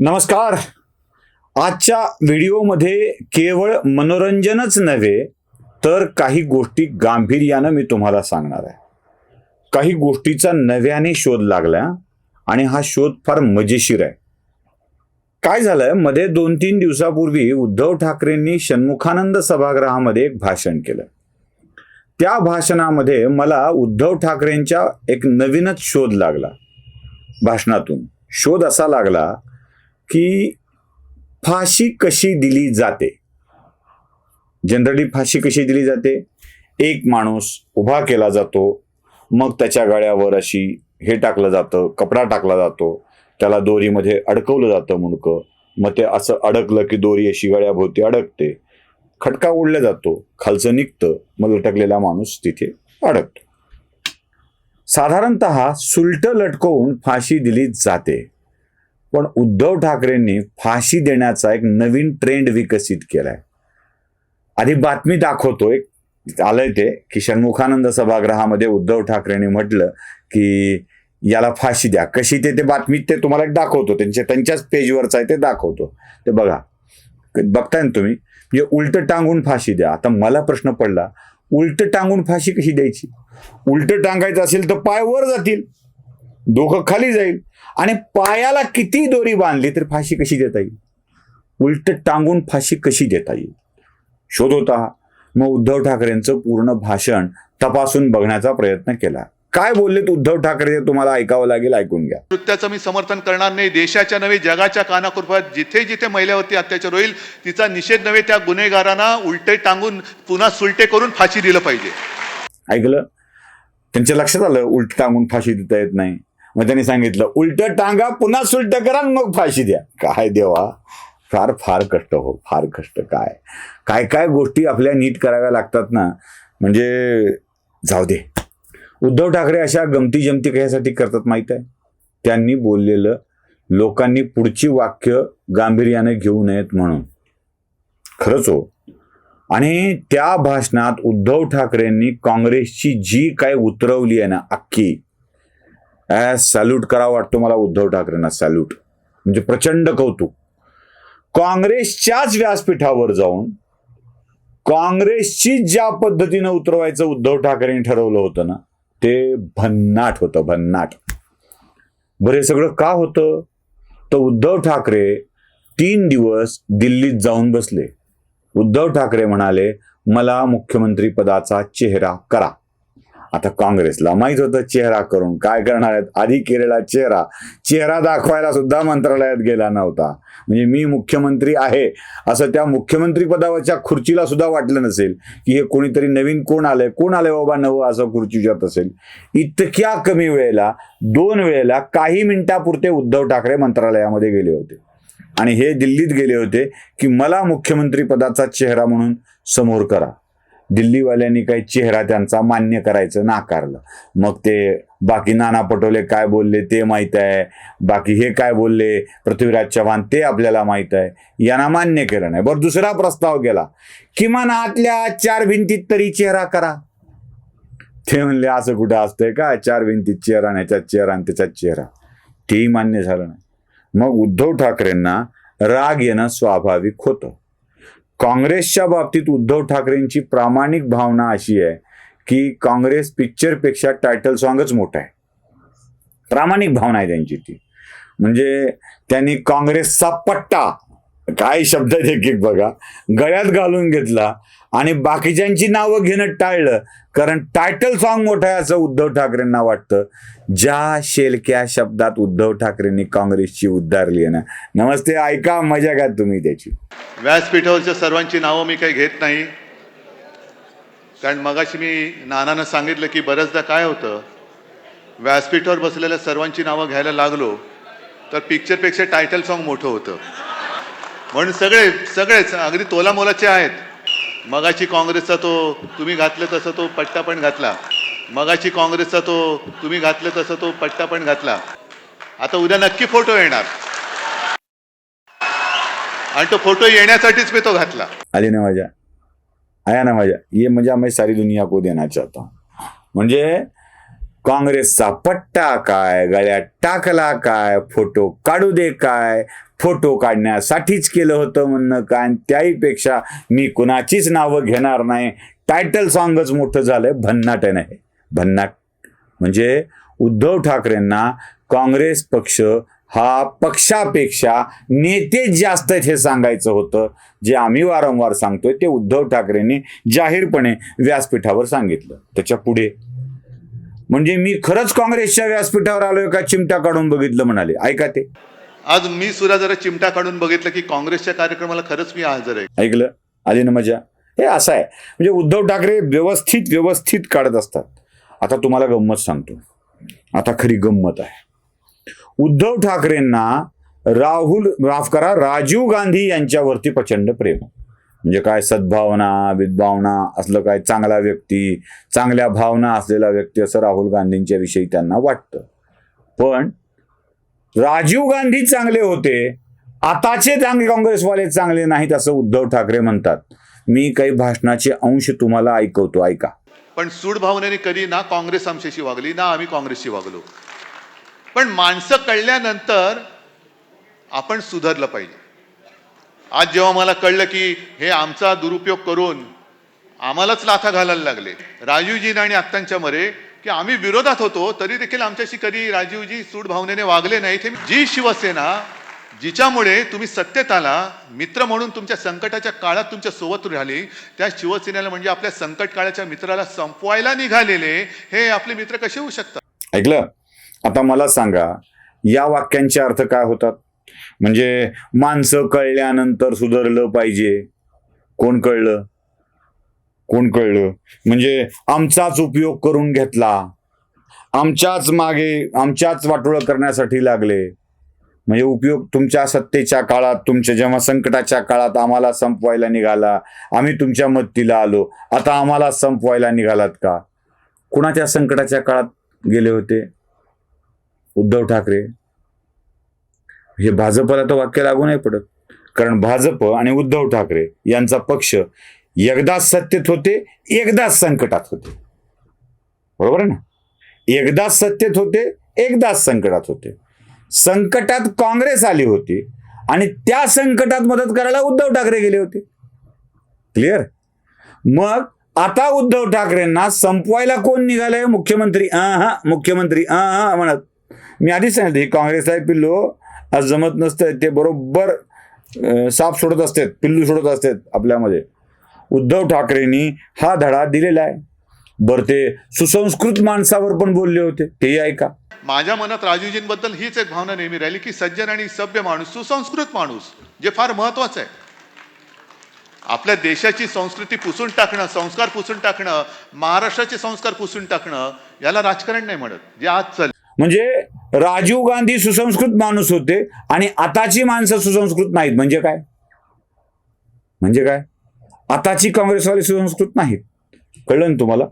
नमस्कार. आजच्या व्हिडिओमध्ये केवळ मनोरंजनच नव्हे तर काही गोष्टी गांभीर्यानं मी तुम्हाला सांगणार आहे. काही गोष्टीचा नव्याने शोध लागला आणि हा शोध फार मजेशीर आहे. काय झालंय? मध्ये दोन तीन दिवसापूर्वी उद्धव ठाकरेंनी षण्मुखानंद सभागृहामध्ये एक भाषण केलं. त्या भाषणामध्ये मला उद्धव ठाकरेंच्या एक नवीनच शोध लागला. भाषणातून. शोध असा लागला की फाशी कशी दिली जाते? जनरली फाशी कशी दिली जाते? एक माणूस उभा केला जातो मग त्याच्या गळ्यावर अशी हे टाकलं जातं कपडा टाकला जातो त्याला दोरीमध्ये अडकवलं जातं मुंडकं मग ते असं अडकलं की दोरी अशी गळ्याभोवती अडकते. खटका ओढला जातो खालचं निघतं मग लटकलेला माणूस तिथे अडकतो. साधारणत सुलट लटकवून फाशी दिली जाते. पण उद्धव ठाकरेंनी फाशी देण्याचा एक नवीन ट्रेंड विकसित केलाय. आधी बातमी दाखवतोय आलंय ते की षण्मुखानंद सभागृहामध्ये उद्धव ठाकरेंनी म्हटलं की याला फाशी द्या. कशी ते ते बातमी ते तुम्हाला एक दाखवतो. त्यांच्या त्यांच्याच पेजवरच आहे ते दाखवतो. ते बघा. बघताय ना तुम्ही? म्हणजे उलट टांगून फाशी द्या. आता मला प्रश्न पडला उलट टांगून फाशी कशी द्यायची? उलट टांगायचं असेल तर पाय वर जातील. डोकं खाली जाईल. आणि पायाला किती दोरी बांधली तर फाशी कशी देता येईल? उलट टांगून फाशी कशी देता येईल? शोध होता. मग उद्धव ठाकरेंचं पूर्ण भाषण तपासून बघण्याचा प्रयत्न केला. काय बोललेत उद्धव ठाकरे तुम्हाला ऐकावं लागेल ऐकून घ्या. कृत्याचं मी समर्थन करणार नाही. देशाच्या नव्हे जगाच्या कानाकोपऱ्यात जिथे जिथे महिलावरती अत्याचार होईल तिचा निषेध नव्हे त्या गुन्हेगारांना उलटे टांगून पुन्हा सुलटे करून फाशी दिलं पाहिजे. ऐकलं? त्यांच्या लक्षात आलं उलट टांगून फाशी देता येत नाही. मग त्यांनी सांगितलं उलट टांगा पुन्हा सुलट करा मग फाशी द्या. काय देवा? फार फार कष्ट हो फार कष्ट काय? काय काय गोष्टी आपल्या नीट कराव्या लागतात ना? म्हणजे जाऊ दे. उद्धव ठाकरे अशा गमती जमती कशासाठी करतात माहीत आहे? त्यांनी बोललेलं लोकांनी पुढची वाक्य गांभीर्याने घेऊ नयेत म्हणून. खरंच हो. आणि त्या भाषणात उद्धव ठाकरेंनी काँग्रेसची जी काय उतरवली आहे ना अख्खी सॅल्यूट करावा वाटतो मला उद्धव ठाकरेंना सॅल्यूट म्हणजे प्रचंड कौतुक. काँग्रेसच्याच व्यासपीठावर जाऊन काँग्रेसची ज्या पद्धतीनं उतरवायचं उद्धव ठाकरेंनी ठरवलं होतं ना ते भन्नाट होतं भन्नाट. बरं हे सगळं का होतं? तर उद्धव ठाकरे तीन दिवस दिल्लीत जाऊन बसले. उद्धव ठाकरे म्हणाले मला मुख्यमंत्री पदाचा चेहरा करा. आता काँग्रेसला माहीत होतं चेहरा करून काय करणार आहेत? आधी केलेला चेहरा. चेहरा दाखवायला सुद्धा मंत्रालयात गेला नव्हता. म्हणजे मी मुख्यमंत्री आहे असं त्या मुख्यमंत्री पदावरच्या खुर्चीला सुद्धा वाटलं नसेल की हे कोणीतरी नवीन कोण आलंय? कोण आलंय बाबा नवं असं खुर्चीच्यात असेल? इतक्या कमी वेळेला दोन वेळेला काही मिनिटापुरते उद्धव ठाकरे मंत्रालयामध्ये गेले होते. आणि हे दिल्लीत गेले होते की मला मुख्यमंत्री पदाचा चेहरा म्हणून समोर करा. दिल्लीवाल्यांनी काही चेहरा त्यांचा मान्य करायचं नाकारलं. मग ते बाकी नाना पटोले काय बोलले ते माहीत आहे. बाकी हे काय बोलले पृथ्वीराज चव्हाण ते आपल्याला माहीत आहे. यांना मान्य केलं नाही. बरं दुसरा प्रस्ताव केला किमान आतल्या चार भिंतीत तरी चेहरा करा. ते म्हणले असं कुठं असतंय का? चार भिंतीत चेहरा आणि याच्यात चेहरा आणि त्याच्यात चेहरा. तेही मान्य झालं नाही. मग उद्धव ठाकरेंना राग येणं स्वाभाविक होतं. काँग्रेसच्या बाबतीत उद्धव ठाकरेंची प्रामाणिक भावना अशी आहे की काँग्रेस पिक्चरपेक्षा टायटल सॉंगच मोठं आहे. प्रामाणिक भावना आहे त्यांची ती. म्हणजे त्यांनी काँग्रेसचा पट्टा काय शब्द आहेत एक एक बघा. गळ्यात घालून घेतला आणि बाकीच्यांची नावं घेणं टाळलं. कारण टायटल सॉन्ग मोठं आहे असं उद्धव ठाकरेंना वाटतं. ज्या शेलक्या शब्दात उद्धव ठाकरेंनी काँग्रेसची उद्धारली आहे ना नमस्ते ऐका मजा घ्या तुम्ही त्याची. व्यासपीठावरच्या सर्वांची नावं मी काही घेत नाही. कारण मगाशी मी नानानं सांगितलं की बऱ्याचदा काय होतं? व्यासपीठावर बसलेल्या सर्वांची नावं घ्यायला लागलो तर पिक्चरपेक्षा टायटल सॉन्ग मोठं होतं. म्हणून सगळे सगळेच अगदी तोला मोलाचे आहेत. मगाशी काँग्रेसचा तो तुम्ही घातलं तसं तो पट्टा पण घातला. मगाशी काँग्रेसचा तो तुम्ही घातलं तसं तो पट्टा पण घातला. आता उद्या नक्की फोटो येणार. आणि तो फोटो येण्यासाठीच मी तो घातला. आली ना माझ्या. आया ना माझ्या. ये म्हणजे मजा मैं सारी दुनिया को देना चाहता म्हणजे काँग्रेसचा पट्टा काय गळ्यात टाकला काय फोटो काढू दे काय फोटो काढण्यासाठीच केलं होतं म्हणणं काय? आणि त्याहीपेक्षा मी कुणाचीच नावं घेणार नाही. टायटल सॉंगच मोठं झालंय भन्नाट नाही. भन्नाट म्हणजे उद्धव ठाकरेंना काँग्रेस पक्ष हा पक्षापेक्षा नेतेच जास्त आहेत हे सांगायचं होतं. जे आम्ही वारंवार सांगतोय ते उद्धव ठाकरेंनी जाहीरपणे व्यासपीठावर सांगितलं. त्याच्या पुढे म्हणजे मी खरंच काँग्रेसच्या व्यासपीठावर आलोय का चिमटा काढून बघितलं म्हणाले. ऐका ते. आज मी सुद्धा जरा चिमटा काढून बघितलं की काँग्रेसच्या कार्यक्रमाला खरंच मी हजर आहे. ऐकलं? आली ना मजा? हे असं आहे. म्हणजे उद्धव ठाकरे व्यवस्थित व्यवस्थित काढत असतात. आता तुम्हाला गंमत सांगतो. आता खरी गंमत आहे. उद्धव ठाकरेंना राहुल माफ करा राजीव गांधी यांच्यावरती प्रचंड प्रेम. आहे. म्हणजे काय सद्भावना विद्भावना असलं काय चांगला व्यक्ती चांगल्या भावना असलेला व्यक्ती असं राहुल गांधींच्या विषयी त्यांना वाटतं. पण राजीव गांधी चांगले होते आताचे चांगले काँग्रेसवाले चांगले नाहीत असं उद्धव ठाकरे म्हणतात. मी काही भाषणाचे अंश तुम्हाला ऐकवतो ऐका. पण सूड भावनेने कधी ना काँग्रेस आमच्याशी वागली ना आम्ही काँग्रेसशी वागलो. पण माणसं कळल्यानंतर आपण सुधारलं पाहिजे. आज जेव्हा मला कळलं की हे आमचा दुरुपयोग करून आम्हालाच लाथा घालायला लागले. राजीवजी आणि आत्तांच्या मरे की आम्ही विरोधात होतो तरी देखील आमच्याशी कधी राजीवजी सूड भावनेने वागले नाही. ते जी शिवसेना जिच्यामुळे तुम्ही सत्तेत आला मित्र म्हणून तुमच्या संकटाच्या काळात तुमच्यासोबत राहिली त्या शिवसेनेला म्हणजे आपल्या संकट काळाच्या मित्राला संपवायला निघालेले हे आपले मित्र कसे होऊ शकतात? ऐकलं? आता मला सांगा या वाक्यांचे अर्थ काय होतात? म्हणजे माणसं कळल्यानंतर सुधारलं पाहिजे. कोण कळलं? कोण कळलं? म्हणजे आमचाच उपयोग करून घेतला. आमच्याच मागे आमच्याच वाटोळं करण्यासाठी लागले. म्हणजे उपयोग तुमच्या सत्तेच्या काळात तुमच्या जेव्हा संकटाच्या काळात आम्हाला संपवायला निघाला आम्ही तुमच्या मदतीला आलो. आता आम्हाला संपवायला निघालात का? कुणाच्या संकटाच्या काळात गेले होते? उद्धव ठाकरे. हे भाजपला तर वाक्य लागू नाही पडत. कारण भाजप आणि उद्धव ठाकरे यांचा पक्ष एकदाच सत्तेत होते एकदाच संकटात होते. बरोबर आहे ना? एकदाच सत्तेत होते एकदाच संकटात होते. संकटात काँग्रेस आली होती आणि त्या संकटात मदत करायला उद्धव ठाकरे गेले होते. क्लिअर मग आता उद्धव ठाकरेंना संपवायला कोण निघालंय? मुख्यमंत्री अ हा मुख्यमंत्री अ हा म्हणत. मी आधीच सांगितलं हे काँग्रेस आहे पिल्लो. आज जमत नसतं ते बरोबर साप सोडत असतात पिल्लू सोडत असतात आपल्यामध्ये. उद्धव ठाकरेंनी हा धडा दिलेला आहे. बरं ते सुसंस्कृत माणसावर पण बोलले होते. तेही ऐका. माझ्या मनात राजीवजींबद्दल हीच एक भावना नेहमी राहिली की सज्जन आणि सभ्य माणूस सुसंस्कृत माणूस जे फार महत्वाचं आहे. आपल्या देशाची संस्कृती पुसून टाकणं संस्कार पुसून टाकणं महाराष्ट्राचे संस्कार पुसून टाकणं याला राजकारण नाही म्हणत जे आज चाल म्हणजे राजीव गांधी सुसंस्कृत माणूस होते आणि आताची माणसं सुसंस्कृत नाहीत. म्हणजे काय? म्हणजे काय? आताची काँग्रेसवाले सुसंस्कृत नाहीत. कळलं ना तुम्हाला?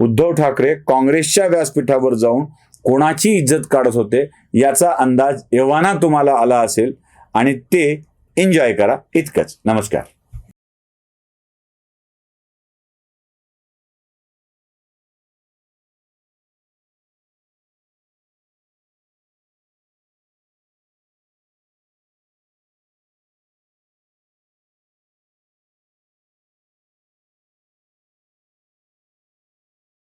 उद्धव ठाकरे काँग्रेसच्या व्यासपीठावर जाऊन कोणाची इज्जत काढत होते याचा अंदाज एव्हाना तुम्हाला आला असेल आणि ते एन्जॉय करा. इतकंच. नमस्कार.